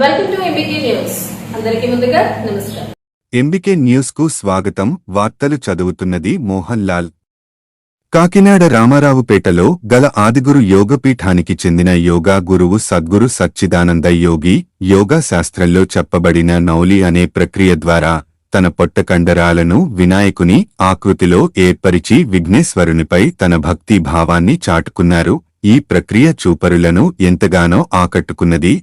Welcome to MBK news అందరికీ ముందుగా నమస్కారం. ఎంబికే న్యూస్కు స్వాగతం. వార్తలు చదువుతున్నది మోహన్ లాల్. కాకినాడ రామారావుపేటలో గల ఆదిగురు యోగపీఠానికి చెందిన యోగా గురువు సద్గురు సచ్చిదానంద యోగి యోగా శాస్త్రంలో చెప్పబడిన నౌలి అనే ప్రక్రియ ద్వారా తన పొట్ట కండరాలను వినాయకుని ఆకృతిలో ఏర్పరిచి విఘ్నేశ్వరునిపై తన భక్తి భావాన్ని చాటుకున్నారు. ఈ ప్రక్రియ చూపరులను ఎంతగానో ఆకట్టుకున్నది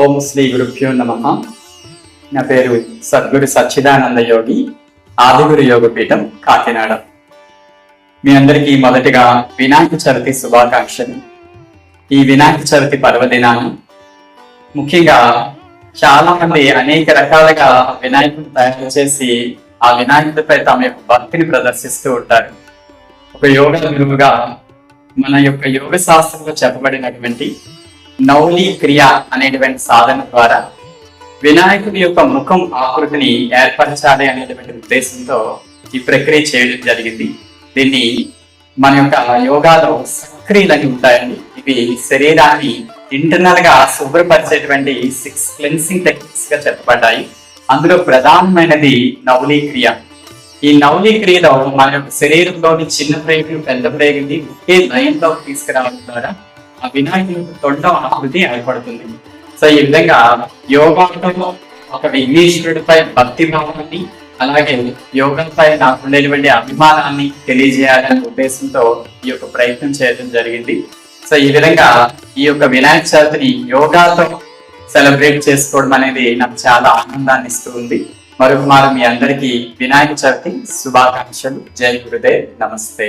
ఓం శ్రీ గురుభ్యో నమ. నా పేరు సద్గురు సచ్చిదానంద యోగి ఆదిగురు యోగపీఠం కాకినాడ. మీ అందరికీ మొదటిగా వినాయక చవితి శుభాకాంక్షలు. ఈ వినాయక చవితి పర్వదినాన ముఖ్యంగా చాలా మంది అనేక రకాలుగా వినాయకుడిని తయారు చేసి ఆ వినాయకుడిపై తమ యొక్క భక్తిని ప్రదర్శిస్తూ ఉంటారు. ఒక యోగ గురువుగా మన యొక్క యోగ శాస్త్రంలో చెప్పబడినటువంటి నౌలి క్రియ అనేటువంటి సాధన ద్వారా వినాయకుడి యొక్క ముఖం ఆకృతిని ఏర్పరచాలి అనేటువంటి ఉద్దేశంతో ఈ ప్రక్రియ చేయడం జరిగింది. దీన్ని మన యొక్క యోగాలో సక్రియలని ఉంటాయండి. ఇవి శరీరాన్ని ఇంటర్నల్గా శుభ్రపరిచేటువంటి సిక్స్ క్లెన్సింగ్ టెక్నిక్స్గా చెప్పబడ్డాయి. అందులో ప్రధానమైనది నౌలి క్రియ. ఈ నౌలి క్రియలో మన యొక్క శరీరంలోని చిన్న ప్రేగులు పెద్ద ప్రేగుని ఒకే లైన్ తీసుకురావడం ద్వారా ఆ వినాయకుడు తొండ ఆకృతి ఏర్పడుతుంది. సో ఈ విధంగా యోగాలో ఒక విఘ్నేశ్వరుడిపై భక్తి భావాన్ని అలాగే యోగంపై నాకు ఉండేటువంటి అభిమానాన్ని తెలియజేయాలనే ఉద్దేశంతో ఈ యొక్క ప్రయత్నం చేయడం జరిగింది. సో ఈ విధంగా ఈ యొక్క వినాయక చవితిని యోగాతో సెలబ్రేట్ చేసుకోవడం అనేది నాకు చాలా ఆనందాన్ని ఇస్తుంది మరొక మారు మీ అందరికీ వినాయక చవితి శుభాకాంక్షలు. జై గురుదేవ్. నమస్తే.